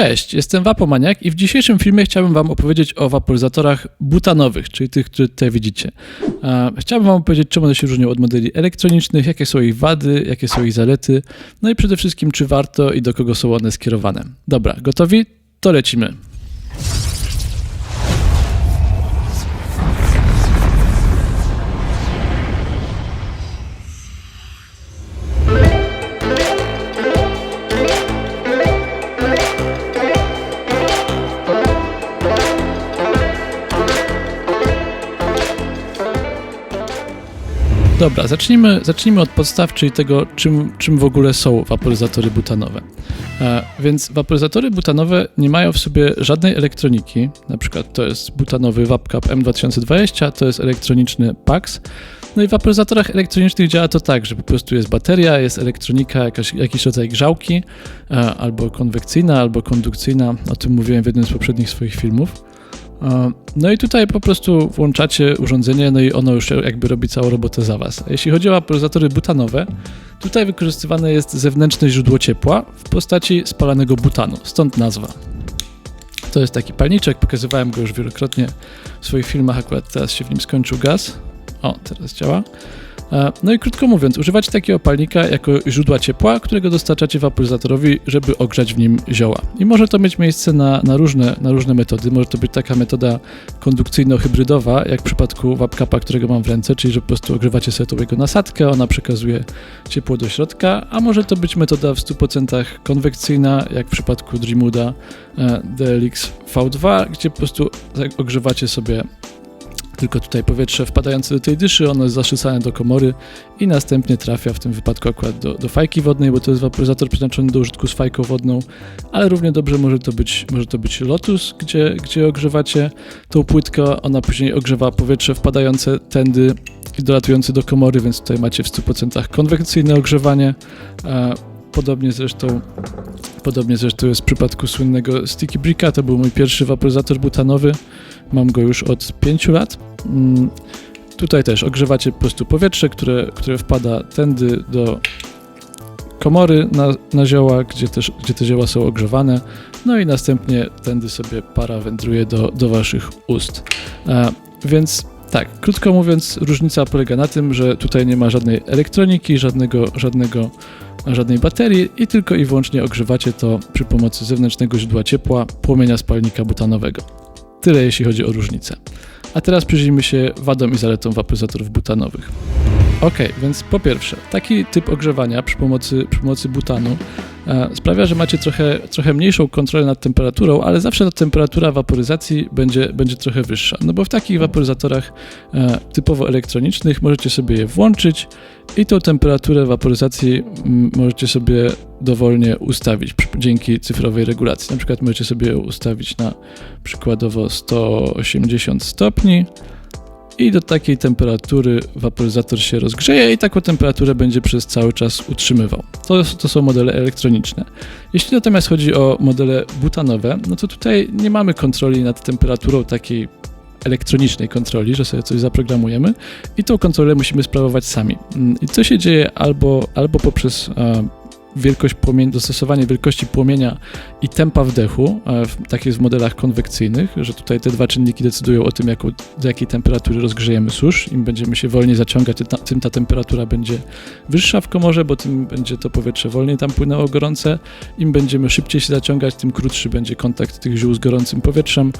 Cześć, jestem Wapomaniak i w dzisiejszym filmie chciałbym Wam opowiedzieć o waporyzatorach butanowych, czyli tych, które tutaj widzicie. Chciałbym Wam opowiedzieć, czym one się różnią od modeli elektronicznych, jakie są ich wady, jakie są ich zalety, no i przede wszystkim, czy warto i do kogo są one skierowane. Dobra, gotowi? To lecimy. Dobra, zacznijmy, zacznijmy od podstaw, czyli tego, czym, czym w ogóle są waporyzatory butanowe. E, więc waporyzatory butanowe nie mają w sobie żadnej elektroniki, na przykład to jest butanowy WAPCAP M2020, to jest elektroniczny PAX. No i w waporyzatorach elektronicznych działa to tak, że po prostu jest bateria, jest elektronika, jakaś, jakiś rodzaj grzałki, e, albo konwekcyjna, albo kondukcyjna, o tym mówiłem w jednym z poprzednich swoich filmów. No i tutaj po prostu włączacie urządzenie, no i ono już jakby robi całą robotę za was. A jeśli chodzi o waporyzatory butanowe, tutaj wykorzystywane jest zewnętrzne źródło ciepła w postaci spalanego butanu, stąd nazwa. To jest taki palniczek, pokazywałem go już wielokrotnie w swoich filmach, akurat teraz się w nim skończył gaz. O, teraz działa. No i krótko mówiąc, używacie takiego palnika jako źródła ciepła, którego dostarczacie waporyzatorowi, żeby ogrzać w nim zioła. I może to mieć miejsce na, na, różne, na różne metody. Może to być taka metoda kondukcyjno-hybrydowa, jak w przypadku wapkapa, którego mam w ręce, czyli że po prostu ogrzewacie sobie tą jego nasadkę, ona przekazuje ciepło do środka, a może to być metoda w 100% konwekcyjna, jak w przypadku Dreamwooda e, DLX V2, gdzie po prostu tak ogrzewacie sobie tylko tutaj powietrze wpadające do tej dyszy, ono jest zaszycane do komory i następnie trafia w tym wypadku akurat do, do fajki wodnej, bo to jest waporyzator przeznaczony do użytku z fajką wodną, ale równie dobrze może to być, może to być Lotus, gdzie, gdzie ogrzewacie tą płytkę, ona później ogrzewa powietrze wpadające tędy i dolatujące do komory, więc tutaj macie w 100% konwekcyjne ogrzewanie. Podobnie zresztą, podobnie zresztą jest w przypadku słynnego Sticky Bricka, to był mój pierwszy waporyzator butanowy. Mam go już od 5 lat. Mm, Tutaj też ogrzewacie po prostu powietrze, które, które wpada tędy do komory na, na zioła, gdzie, też, gdzie te zioła są ogrzewane. No i następnie tędy sobie para wędruje do, do waszych ust. E, więc tak, krótko mówiąc, różnica polega na tym, że tutaj nie ma żadnej elektroniki, żadnego, żadnego, żadnej baterii i tylko i wyłącznie ogrzewacie to przy pomocy zewnętrznego źródła ciepła, płomienia spalnika butanowego. Tyle jeśli chodzi o różnicę. A teraz przyjrzyjmy się wadom i zaletom waporyzatorów butanowych. Ok, więc po pierwsze, taki typ ogrzewania przy pomocy, przy pomocy butanu e, sprawia, że macie trochę, trochę mniejszą kontrolę nad temperaturą, ale zawsze ta temperatura waporyzacji będzie, będzie trochę wyższa. No bo w takich waporyzatorach e, typowo elektronicznych możecie sobie je włączyć i tą temperaturę waporyzacji mm, możecie sobie dowolnie ustawić przy- dzięki cyfrowej regulacji. Na przykład możecie sobie ustawić na przykładowo 180 stopni i do takiej temperatury waporyzator się rozgrzeje i taką temperaturę będzie przez cały czas utrzymywał. To, to są modele elektroniczne. Jeśli natomiast chodzi o modele butanowe, no to tutaj nie mamy kontroli nad temperaturą takiej elektronicznej kontroli, że sobie coś zaprogramujemy i tą kontrolę musimy sprawować sami. Mm, I co się dzieje albo, albo poprzez wielkość płomień, dostosowanie wielkości płomienia i tempa wdechu, e, w, tak jest w modelach konwekcyjnych, że tutaj te dwa czynniki decydują o tym, jaką, do jakiej temperatury rozgrzejemy susz. Im będziemy się wolniej zaciągać, tym ta, temperatura będzie wyższa w komorze, bo tym będzie to powietrze wolniej tam płynęło gorące. Im będziemy szybciej się zaciągać, tym krótszy będzie kontakt tych ziół z gorącym powietrzem.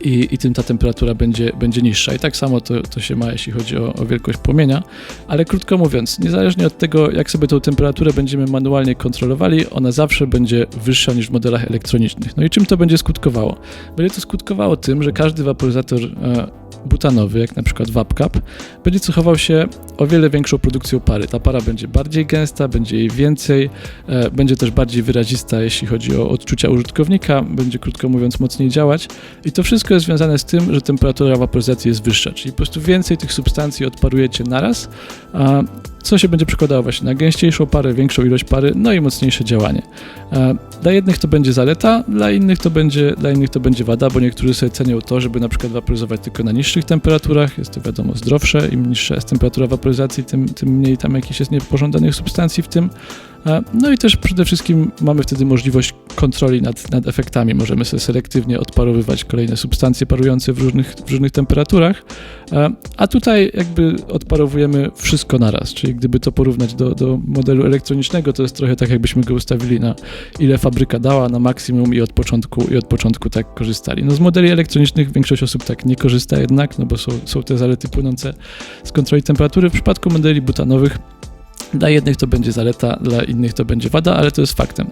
I, I tym ta temperatura będzie, będzie niższa. I tak samo to, to się ma, jeśli chodzi o, o wielkość płomienia. Ale krótko mówiąc, niezależnie od tego, jak sobie tą temperaturę będziemy manualnie kontrolowali, ona zawsze będzie wyższa niż w modelach elektronicznych. No i czym to będzie skutkowało? Będzie to skutkowało tym, że każdy waporyzator e, butanowy, jak na przykład WAPCAP, będzie cechował się o wiele większą produkcją pary. Ta para będzie bardziej gęsta, będzie jej więcej, e, będzie też bardziej wyrazista, jeśli chodzi o odczucia użytkownika, będzie krótko mówiąc mocniej działać. I to wszystko jest związane z tym, że temperatura waporyzacji jest wyższa, czyli po prostu więcej tych substancji odparujecie naraz, a co się będzie przekładało właśnie na gęściejszą parę, większą ilość pary, no i mocniejsze działanie. E, Dla jednych to będzie zaleta, dla innych to będzie, dla innych to będzie wada, bo niektórzy sobie cenią to, żeby na przykład waporyzować tylko na niższych temperaturach, jest to wiadomo zdrowsze, im niższa jest temperatura waporyzacji, tym, tym mniej tam jakichś jest niepożądanych substancji w tym, No i też przede wszystkim mamy wtedy możliwość kontroli nad, nad efektami. Możemy sobie selektywnie odparowywać kolejne substancje parujące w różnych, w różnych temperaturach, a tutaj jakby odparowujemy wszystko naraz, czyli gdyby to porównać do, do modelu elektronicznego, to jest trochę tak, jakbyśmy go ustawili na ile fabryka dała, na maksimum i od początku, i od początku tak korzystali. No z modeli elektronicznych większość osób tak nie korzysta jednak, no bo są, są te zalety płynące z kontroli temperatury. W przypadku modeli butanowych dla jednych to będzie zaleta, dla innych to będzie wada, ale to jest faktem,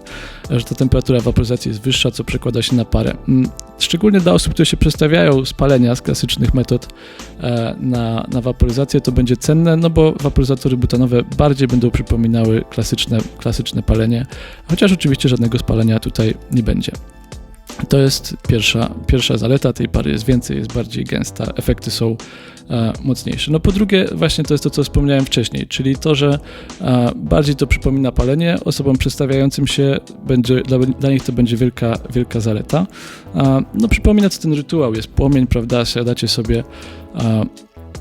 że ta temperatura waporyzacji jest wyższa, co przekłada się na parę. Mm, szczególnie dla osób, które się przestawiają spalenia z klasycznych metod e, na, na waporyzację, to będzie cenne, no bo waporyzatory butanowe bardziej będą przypominały klasyczne, klasyczne palenie, chociaż oczywiście żadnego spalenia tutaj nie będzie. To jest pierwsza, pierwsza zaleta, tej pary jest więcej, jest bardziej gęsta, efekty są e, mocniejsze. No po drugie, właśnie to jest to, co wspomniałem wcześniej, czyli to, że e, bardziej to przypomina palenie, osobom przedstawiającym się będzie, dla, dla nich to będzie wielka, wielka zaleta. E, no przypomina, co ten rytuał jest, płomień, prawda, siadacie sobie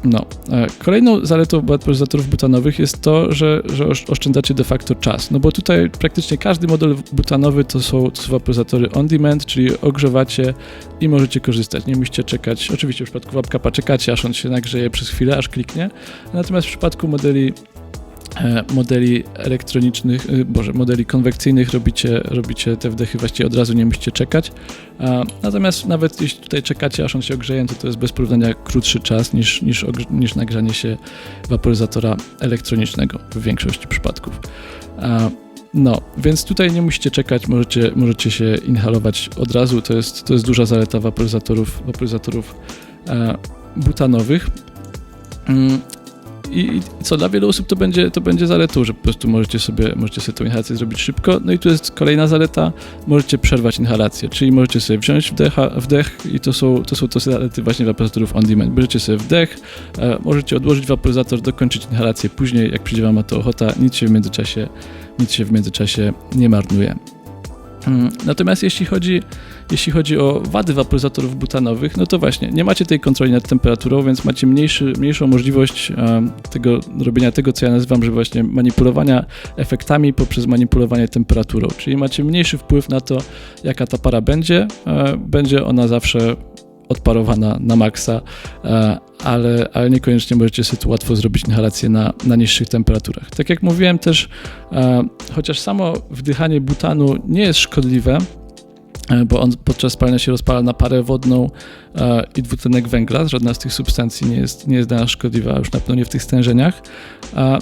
no. E, kolejną zaletą vaporyzatorów butanowych jest to, że, że oszczędzacie de facto czas. No bo tutaj praktycznie każdy model butanowy to są, to są vaporyzatory on demand, czyli ogrzewacie i możecie korzystać. Nie musicie czekać. Oczywiście w przypadku wapkapa czekacie, aż on się nagrzeje przez chwilę, aż kliknie. Natomiast w przypadku modeli modeli elektronicznych, e, boże, modeli konwekcyjnych robicie, robicie te wdechy właściwie od razu, nie musicie czekać. Natomiast nawet jeśli tutaj czekacie, aż on się ogrzeje, to to jest bez porównania krótszy czas niż, niż, niż nagrzanie się waporyzatora elektronicznego w większości przypadków. No, więc tutaj nie musicie czekać, możecie, możecie się inhalować od razu. To jest, to jest duża zaleta waporyzatorów, waporyzatorów e, butanowych. I, co dla wielu osób to będzie, to będzie zaletą, że po prostu możecie sobie, możecie sobie tą inhalację zrobić szybko. No i tu jest kolejna zaleta, możecie przerwać inhalację, czyli możecie sobie wziąć wdech i to są, to są to zalety właśnie waporyzatorów on demand. Bierzecie sobie wdech, e, możecie odłożyć waporyzator, dokończyć inhalację później, jak przyjdzie wam to ochota, nic się w międzyczasie, nic się w międzyczasie nie marnuje. Mm, natomiast jeśli chodzi, jeśli chodzi o wady waporyzatorów butanowych, no to właśnie nie macie tej kontroli nad temperaturą, więc macie mniejszy, mniejszą możliwość tego robienia tego, co ja nazywam, że właśnie manipulowania efektami poprzez manipulowanie temperaturą. Czyli macie mniejszy wpływ na to, jaka ta para będzie. E, będzie ona zawsze odparowana na maksa, e, ale, ale niekoniecznie możecie sobie tu łatwo zrobić inhalację na, na niższych temperaturach. Tak jak mówiłem też, e, chociaż samo wdychanie butanu nie jest szkodliwe, e, bo on podczas spalania się rozpala na parę wodną i dwutlenek węgla, żadna z tych substancji nie jest, nie jest dla nas szkodliwa, już na pewno nie w tych stężeniach,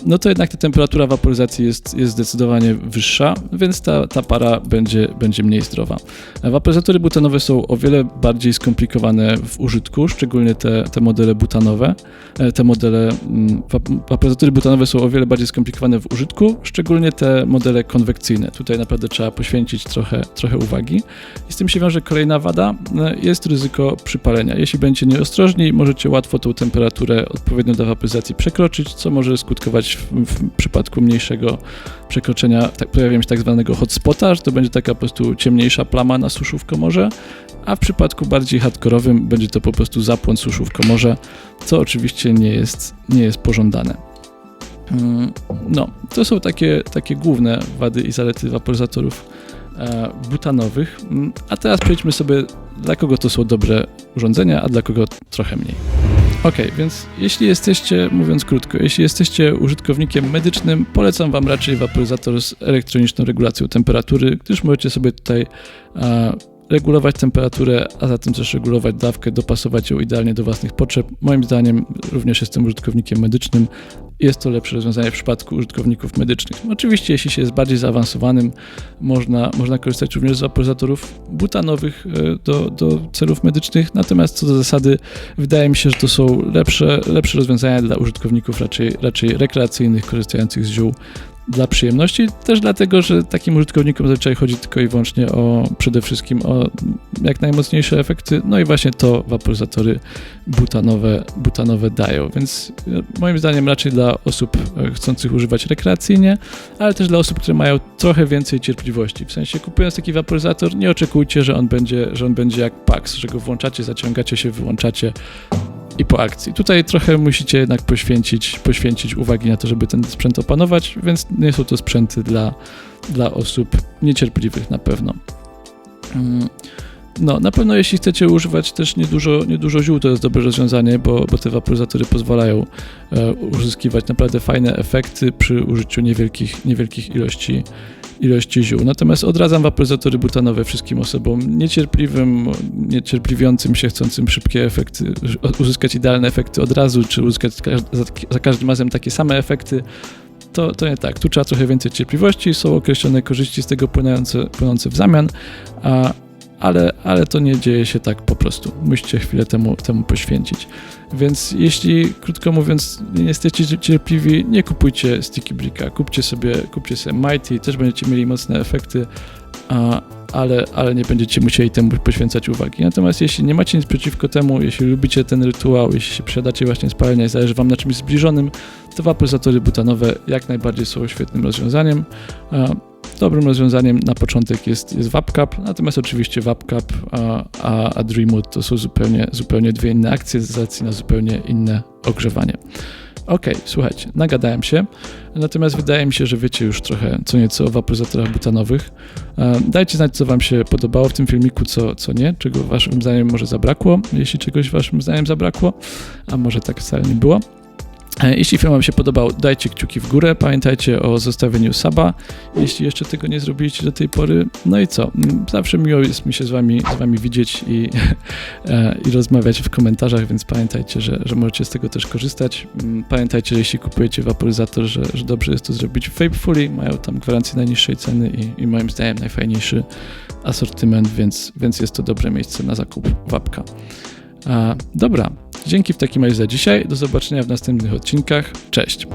no to jednak ta temperatura waporyzacji jest, jest zdecydowanie wyższa, więc ta, ta para będzie, będzie mniej zdrowa. E, waporyzatory butanowe są o wiele bardziej skomplikowane w użytku, szczególnie te, te modele butanowe. E, te modele, mm, waporyzatory butanowe są o wiele bardziej skomplikowane w użytku, szczególnie te modele konwekcyjne. Tutaj naprawdę trzeba poświęcić trochę, trochę uwagi. I z tym się wiąże kolejna wada, jest ryzyko przy palenia. Jeśli będziecie nieostrożni, możecie łatwo tą temperaturę odpowiednią do waporyzacji przekroczyć, co może skutkować w, w przypadku mniejszego przekroczenia tak, pojawienia się tak zwanego hotspota, że to będzie taka po prostu ciemniejsza plama na suszu w komorze, a w przypadku bardziej hardkorowym będzie to po prostu zapłon suszu w komorze, co oczywiście nie jest, nie jest pożądane. Mm, no, to są takie, takie główne wady i zalety waporyzatorów butanowych. Mm, a teraz przejdźmy sobie, dla kogo to są dobre urządzenia, a dla kogo trochę mniej. Ok, więc jeśli jesteście, mówiąc krótko, jeśli jesteście użytkownikiem medycznym, polecam Wam raczej waporyzator z elektroniczną regulacją temperatury, gdyż możecie sobie tutaj e, regulować temperaturę, a zatem też regulować dawkę, dopasować ją idealnie do własnych potrzeb. Moim zdaniem również jestem użytkownikiem medycznym. Jest to lepsze rozwiązanie w przypadku użytkowników medycznych. Oczywiście, jeśli się jest bardziej zaawansowanym, można, można korzystać również z waporyzatorów butanowych e, do, do celów medycznych, natomiast co do zasady, wydaje mi się, że to są lepsze, lepsze rozwiązania dla użytkowników raczej, raczej rekreacyjnych, korzystających z ziół dla przyjemności, też dlatego, że takim użytkownikom zazwyczaj chodzi tylko i wyłącznie o przede wszystkim o jak najmocniejsze efekty, no i właśnie to waporyzatory butanowe, butanowe dają, więc e, moim zdaniem raczej dla osób e, chcących używać rekreacyjnie, ale też dla osób, które mają trochę więcej cierpliwości, w sensie kupując taki waporyzator nie oczekujcie, że on będzie, że on będzie jak PAX, że go włączacie, zaciągacie się, wyłączacie i po akcji. Tutaj trochę musicie jednak poświęcić, poświęcić uwagi na to, żeby ten sprzęt opanować, więc nie są to sprzęty dla, dla osób niecierpliwych na pewno. No, na pewno jeśli chcecie używać też niedużo, niedużo ziół, to jest dobre rozwiązanie, bo, bo te waporyzatory pozwalają e, uzyskiwać naprawdę fajne efekty przy użyciu niewielkich, niewielkich ilości, ilości ziół. Natomiast odradzam waporyzatory butanowe wszystkim osobom niecierpliwym, niecierpliwiącym się, chcącym szybkie efekty, uzyskać idealne efekty od razu, czy uzyskać za, za każdym razem takie same efekty. To, to nie tak. Tu trzeba trochę więcej cierpliwości, są określone korzyści z tego płynące, płynące w zamian, a ale, ale to nie dzieje się tak po prostu. Musicie chwilę temu, temu poświęcić. Więc jeśli, krótko mówiąc, nie jesteście cierpliwi, nie kupujcie Sticky Bricka, kupcie sobie, kupcie sobie Mighty, też będziecie mieli mocne efekty, a, ale, ale nie będziecie musieli temu poświęcać uwagi. Natomiast jeśli nie macie nic przeciwko temu, jeśli lubicie ten rytuał, jeśli się przyjadacie właśnie spalenia i zależy wam na czymś zbliżonym, to waporyzatory butanowe jak najbardziej są świetnym rozwiązaniem. Dobrym rozwiązaniem na początek jest, jest WAPCAP, natomiast oczywiście WAPCAP a, a, a Dreamwood to są zupełnie, zupełnie dwie inne akcje z racji na zupełnie inne ogrzewanie. Ok, słuchajcie, nagadałem się, natomiast wydaje mi się, że wiecie już trochę co nieco o waporyzatorach butanowych. Dajcie znać, co wam się podobało w tym filmiku, co, co nie, czego waszym zdaniem może zabrakło, jeśli czegoś waszym zdaniem zabrakło, a może tak wcale nie było. E, jeśli film Wam się podobał, dajcie kciuki w górę. Pamiętajcie o zostawieniu suba, jeśli jeszcze tego nie zrobiliście do tej pory. No i co? Mm, zawsze miło jest mi się z Wami, z wami widzieć i, e, i rozmawiać w komentarzach, więc pamiętajcie, że, że możecie z tego też korzystać. Mm, pamiętajcie, że jeśli kupujecie waporyzator, że, że dobrze jest to zrobić w Vapefully. Mają tam gwarancję najniższej ceny i, i moim zdaniem najfajniejszy asortyment, więc, więc jest to dobre miejsce na zakup wapka. Dobra, Dzięki w takim razie za dzisiaj. Do zobaczenia w następnych odcinkach. Cześć.